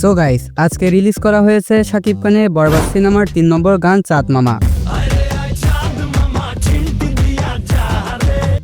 So guys আজকে release করা হয়েছে শাকিব খানের বরবাদ সিনেমার তিন নম্বর গান চাঁদ মামা।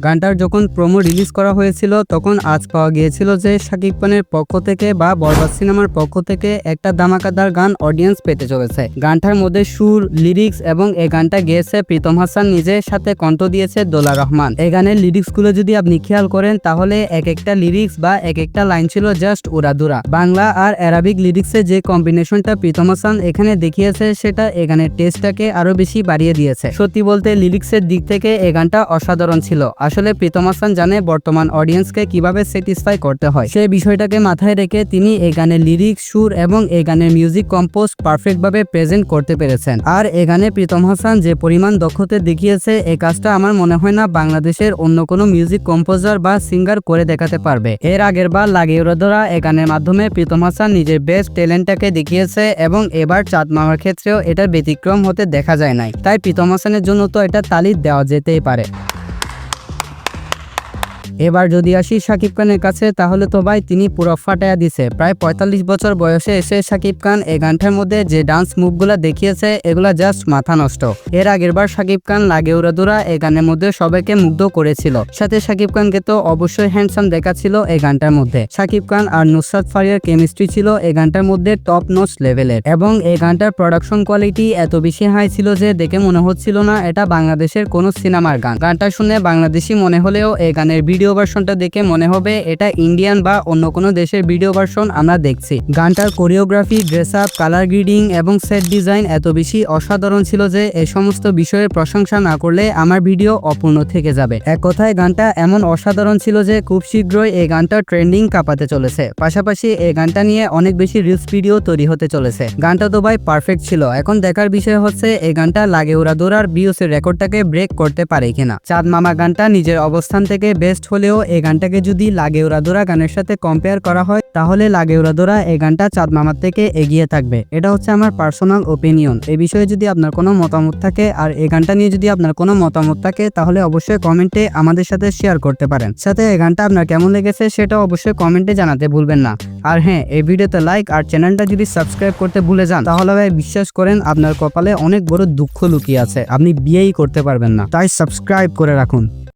গানটার যখন প্রোমো রিলিজ করা হয়েছিল, তখন আজ পাওয়া গিয়েছিল যে শাকিব খানের পক্ষ থেকে বা বরবাদ সিনেমার পক্ষ থেকে একটা দামাকাদার গান অডিয়েন্স পেতে চলেছে। গানটার মধ্যে সুর লিরিক্স এবং এই গানটা গেয়েছে প্রীতম হাসান নিজের সাথে কণ্ঠ দিয়েছে দোলা রহমান। এই গানের লিরিক্সগুলো যদি আপনি খেয়াল করেন, তাহলে এক একটা লিরিক্স বা এক একটা লাইন ছিল জাস্ট উড়াদুরা। বাংলা আর অ্যারাবিক লিরিক্সে যে কম্বিনেশনটা প্রীতম হাসান এখানে দেখিয়েছে, সেটা এই গানের টেস্টটাকে আরও বেশি বাড়িয়ে দিয়েছে। সত্যি বলতে লিরিক্সের দিক থেকে এই গানটা অসাধারণ ছিল। আসলে প্রীতম হাসান জানে বর্তমান অডিয়েন্সকে কীভাবে স্যাটিসফাই করতে হয়। সেই বিষয়টাকে মাথায় রেখে তিনি এই গানের লিরিক্স সুর এবং এই গানের মিউজিক কম্পোজ পারফেক্ট ভাবে প্রেজেন্ট করতে পেরেছেন। আর এই গানে প্রীতম হাসান যে পরিমাণ দক্ষতা দেখিয়েছে এই কাজটা আমার মনে হয় না বাংলাদেশের অন্য কোনো মিউজিক কম্পোজার বা সিঙ্গার করে দেখাতে পারবে। এর আগের বার লাগিয়ে ধরা এই গানের মাধ্যমে প্রীতম হাসান নিজের বেস্ট ট্যালেন্টটাকে দেখিয়েছে এবং এবার চাঁদ মামার ক্ষেত্রেও এটার ব্যতিক্রম হতে দেখা যায় নাই। তাই প্রীতম হাসানের জন্য তো এটা তালি দেওয়া যেতেই পারে। এবার যদি আসি শাকিব খানের কাছে, তাহলে তো ভাই তিনি পুরো ফাটাইয়া দিছে। প্রায় পঁয়তাল্লিশ বছর বয়সে এসে শাকিব খান এই গানটার মধ্যে যে ডান্স মুভগুলা দেখিয়েছে, এগুলা জাস্ট মাথা নষ্ট। এর আগের বার শাকিব খান লাগে উড়াদুরা এই গানের মধ্যে সবাইকে মুগ্ধ করেছিল। সাথে শাকিব খানকে তো অবশ্যই হ্যান্ডসাম দেখাচ্ছিল এই গানটার মধ্যে। শাকিব খান আর নুসরাত ফারিয়ার কেমিস্ট্রি ছিল এই গানটার মধ্যে টপ নোচ লেভেলের এবং এই গানটার প্রোডাকশন কোয়ালিটি এত বেশি হাই ছিল যে দেখে মনে হচ্ছিল না এটা বাংলাদেশের কোনো সিনেমার গান। গানটা শুনে বাংলাদেশি মনে হলেও এই গানের ভিডিও ভার্সনটা দেখে মনে হবে এটা ইন্ডিয়ান বা অন্য কোনো দেশের ভিডিও ভার্সন আমরা দেখছি। গানটার choreography dress up colour grading এবং সেট ডিজাইন এত বেশি অসাধারণ ছিল যে এই সমস্ত বিষয়ের প্রশংসা না করলে আমার ভিডিও অপূর্ণ থেকে যাবে। এক কথায় গানটা এমন অসাধারণ ছিল যে খুব শীঘ্রই এই গানটা ট্রেন্ডিং কাঁপাতে চলেছে। পাশাপাশি এই গানটা নিয়ে অনেক বেশি রিলস ভিডিও তৈরি হতে চলেছে। গানটা তো ভাই পারফেক্ট ছিল। এখন দেখার বিষয় হচ্ছে এই গানটা লাগে উড়া দৌড়ার বিওসের রেকর্ডটাকে ব্রেক করতে পারে কিনা। চাঁদ মামা গানটা নিজের অবস্থান থেকে বেস্ট হলেও এই গানটাকে যদি লাগে উড়াদোরা গানের সাথে কম্পেয়ার করা হয়, তাহলে লাগে উড়াদোরা এই গানটা চাঁদ মামার থেকে এগিয়ে থাকবে। এটা হচ্ছে আমার পার্সোনাল ওপিনিয়ন এই বিষয়ে যদি আপনার কোনো মতামত থাকে আর এই গানটা নিয়ে যদি আপনার কোনো মতামত থাকে, তাহলে অবশ্যই কমেন্টে আমাদের সাথে শেয়ার করতে পারেন। সাথে এই গানটা আপনার কেমন লেগেছে সেটা অবশ্যই কমেন্টে জানাতে ভুলবেন না। আর হ্যাঁ এই ভিডিওতে লাইক আর চ্যানেলটা যদি সাবস্ক্রাইব করতে ভুলে যান, তাহলে ভাই বিশ্বাস করেন আপনার কপালে অনেক বড় দুঃখ লুকিয়ে আছে। আপনি বিয়েই করতে পারবেন না। তাই সাবস্ক্রাইব করে রাখুন।